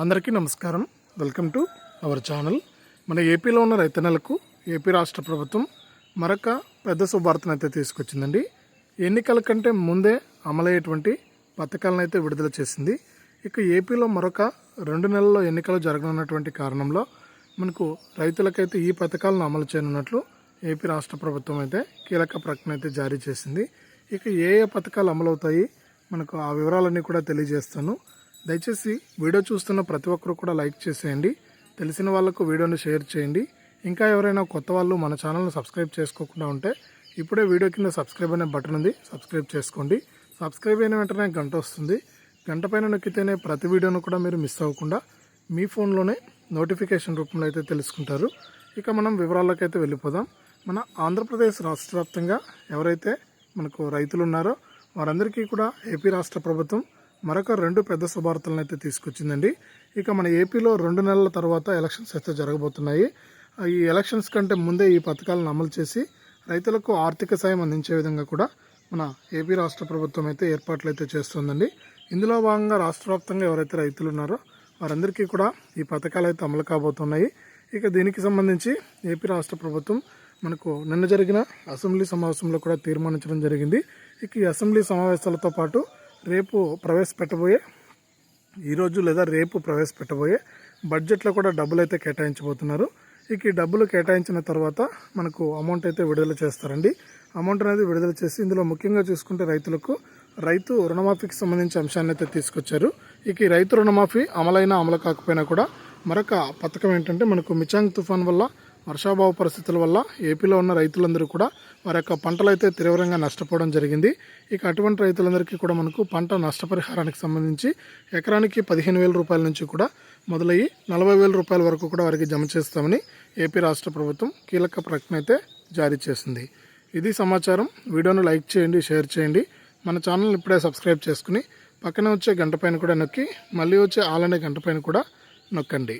అందరికీ నమస్కారం. Welcome to our channel మన ఏపీలో ఉన్న రైతన్నలకు ఏపీ రాష్ట్ర ప్రభుత్వం మరొక పెద్ద శుభార్తను అయితే తీసుకొచ్చిందండి. ఎన్నికల కంటే ముందే అమలయ్యేటువంటి పథకాలను అయితే విడుదల చేసింది. ఇక ఏపీలో మరొక రెండు నెలల్లో ఎన్నికలు జరగనున్నటువంటి కారణంలో మనకు రైతులకైతే ఈ పథకాలను అమలు చేయనున్నట్లు ఏపీ రాష్ట్ర ప్రభుత్వం అయితే కీలక ప్రకటన అయితే జారీ చేసింది. ఇక ఏ ఏ పథకాలు అమలవుతాయి? మనకు ఆ వివరాలన్నీ కూడా తెలియజేస్తాను. దయచేసి వీడియో చూస్తున్న ప్రతి ఒక్కరు కూడా లైక్ చేసేయండి. తెలిసిన వాళ్ళకు వీడియోని షేర్ చేయండి. ఇంకా ఎవరైనా కొత్త వాళ్ళు మన ఛానల్ని సబ్స్క్రైబ్ చేసుకోకుండా ఉంటే ఇప్పుడే వీడియో కింద సబ్స్క్రైబ్ అనే బటన్ ఉంది. సబ్స్క్రైబ్ చేసుకోండి. సబ్స్క్రైబ్ అయిన వెంటనే గంట వస్తుంది. గంట పైన నొక్కితేనే ప్రతి వీడియోను కూడా మీరు మిస్ అవ్వకుండా మీ ఫోన్లోనే నోటిఫికేషన్ రూపంలో అయితే తెలుసుకుంటారు. ఇక మనం వివరాల్లోకి అయితే వెళ్ళిపోదాం. మన ఆంధ్రప్రదేశ్ రాష్ట్ర వ్యాప్తంగా ఎవరైతే మనకు రైతులు ఉన్నారో వారందరికీ కూడా ఏపీ రాష్ట్ర ప్రభుత్వం మరొక రెండు పెద్ద శుభార్తలను అయితే తీసుకొచ్చిందండి. ఇక మన ఏపీలో రెండు నెలల తర్వాత ఎలక్షన్స్ అయితే జరగబోతున్నాయి. ఈ ఎలక్షన్స్ కంటే ముందే ఈ పథకాలను అమలు చేసి రైతులకు ఆర్థిక సాయం అందించే విధంగా కూడా మన ఏపీ రాష్ట్ర ప్రభుత్వం అయితే ఏర్పాట్లు అయితే చేస్తుందండి. ఇందులో భాగంగా రాష్ట్ర వ్యాప్తంగా ఎవరైతే రైతులు ఉన్నారో వారందరికీ కూడా ఈ పథకాలు అయితే అమలు కాబోతున్నాయి. ఇక దీనికి సంబంధించి ఏపీ రాష్ట్ర ప్రభుత్వం మనకు నిన్న జరిగిన అసెంబ్లీ సమావేశంలో కూడా తీర్మానించడం జరిగింది. ఇక ఈ అసెంబ్లీ సమావేశాలతో పాటు రేపు ప్రవేశపెట్టబోయే ఈరోజు లేదా రేపు ప్రవేశపెట్టబోయే బడ్జెట్లో కూడా డబ్బులు అయితే కేటాయించబోతున్నారు. ఇక ఈ డబ్బులు కేటాయించిన తర్వాత మనకు అమౌంట్ అయితే విడుదల చేస్తారండి. అమౌంట్ అనేది విడుదల చేసి ఇందులో ముఖ్యంగా చూసుకుంటే రైతులకు రైతు రుణమాఫీకి సంబంధించి అంశాన్ని అయితే తీసుకొచ్చారు. ఇక ఈ రైతు రుణమాఫీ అమలైనా అమలు కాకపోయినా కూడా మరొక పథకం ఏంటంటే మనకు మిచాంగ్ తుఫాన్ వల్ల వర్షాభావ పరిస్థితుల వల్ల ఏపీలో ఉన్న రైతులందరూ కూడా వారి యొక్క పంటలు అయితే తీవ్రంగా నష్టపోవడం జరిగింది. ఇక అటువంటి రైతులందరికీ కూడా మనకు పంట నష్టపరిహారానికి సంబంధించి ఎకరానికి పదిహేను వేల రూపాయల నుంచి కూడా మొదలయ్యి నలభై వేల రూపాయల వరకు కూడా వారికి జమ చేస్తామని ఏపీ రాష్ట్ర ప్రభుత్వం కీలక ప్రకటన అయితే జారీ చేసింది. ఇది సమాచారం. వీడియోను లైక్ చేయండి షేర్ చేయండి. మన ఛానల్ని ఇప్పుడే సబ్స్క్రైబ్ చేసుకుని పక్కనే వచ్చే గంట పైన కూడా నొక్కి మళ్ళీ వచ్చే ఆలనే గంట పైన కూడా నొక్కండి.